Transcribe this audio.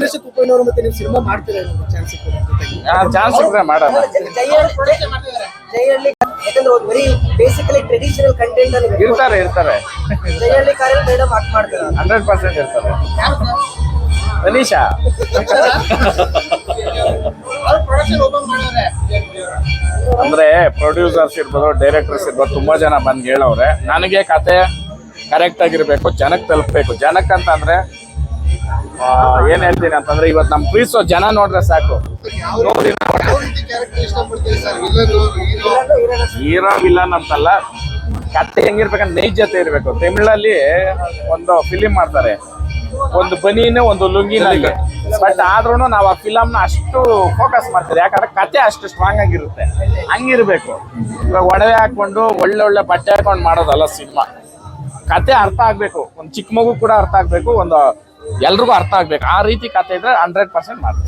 ಚಂದ್ರಶೇಖರ್ ಕುಪ್ಪಣ್ಣವರು ಮತ್ತೆ ನೀವು ಸಿನಿಮಾ ಮಾಡ್ತೀರಾ ಚಾನ್ಸ್ ಸಿಕ್ಕಿದೆ ಜೊತೆಗೆ ಚಾನ್ಸ್ ಸಿಕ್ಕರೆ ಮಾಡೋಣ. ಜೈಹಳ್ಳಿ ಯಾಕಂದ್ರೆ ಒಂದು ವೆರಿ ಬೇಸಿಕಲಿ ಟ್ರೆಡಿಷನಲ್ ಕಂಟೆಂಟ್ ಅಲ್ಲಿ ಇರ್ತಾರೆ. ಇರ್ತಾರೆ ಜೈಹಳ್ಳಿ ಕಾರಲ್ಲಿ ಮೇಡಮ್ ಆಕ್ಟ್ ಮಾಡ್ತಾರೆ. ಹಂಡ್ರೆಡ್ ಪರ್ಸೆಂಟ್ ಇರ್ತಾರೆ. ಅನೀಶಾ. ಅಂದ್ರೆ ಪ್ರೊಡ್ಯೂಸರ್ಸ್ ಇರ್ಬೋದು ಡೈರೆಕ್ಟರ್ಸ್ ಇರ್ಬೋದು ತುಂಬಾ ಜನ ಬಂದು ಹೇಳವ್ರೆ ನನಗೆ ಕತೆ ಕರೆಕ್ಟ್ ಆಗಿರ್ಬೇಕು ಜನಕ್ಕೆ ತಲುಪಬೇಕು. ಜನಕ್ಕೆ ಅಂತ ಅಂದ್ರೆ ಆ, ಏನ್ ಹೇಳ್ತೀನಿ ಅಂತಂದ್ರೆ ಇವತ್ತು ನಮ್ ಪ್ರೀಸೋ ಜನ ನೋಡ್ರೆ ಸಾಕು. ನೋಡಿ ಹೀರೋ ವಿಲನ್ ಅಂತಲ್ಲ ಕತ್ತೆ ಹೆಂಗಿರ್ಬೇಕಂತ ನೈಜತೆ ಇರ್ಬೇಕು. ತಮಿಳಲ್ಲಿ ಒಂದು ಫಿಲಿಂ ಮಾಡ್ತಾರೆ. ಒಂದು ಬನೀನು, ಒಂದು ಲುಂಗಿನಲ್ಲಿ ಬಟ್ ಆದ್ರೂ ನಾವು ಆ ಫಿಲಮ್ನ ಅಷ್ಟು ಫೋಕಸ್ ಮಾಡ್ತೀವಿ ಯಾಕಂದ್ರೆ ಕತೆ ಅಷ್ಟು ಸ್ಟ್ರಾಂಗ್ ಆಗಿರುತ್ತೆ. ಹಂಗಿರ್ಬೇಕು. ಇವಾಗ ಒಡವೆ ಹಾಕೊಂಡು ಒಳ್ಳೆ ಒಳ್ಳೆ ಬಟ್ಟೆ ಹಾಕೊಂಡು ಮಾಡೋದಲ್ಲ ಸಿನಿಮಾ. ಕತೆ ಅರ್ಥ ಆಗ್ಬೇಕು. ಒಂದು ಚಿಕ್ಕ ಮಗು ಕೂಡ ಅರ್ಥ ಆಗ್ಬೇಕು. ಒಂದು ಎಲ್ರಿಗೂ ಅರ್ಥ ಆಗ್ಬೇಕು. ಆ ರೀತಿ ಕತೆ ಇದ್ರೆ ಹಂಡ್ರೆಡ್ ಪರ್ಸೆಂಟ್ ಮಾಡ್ತೀವಿ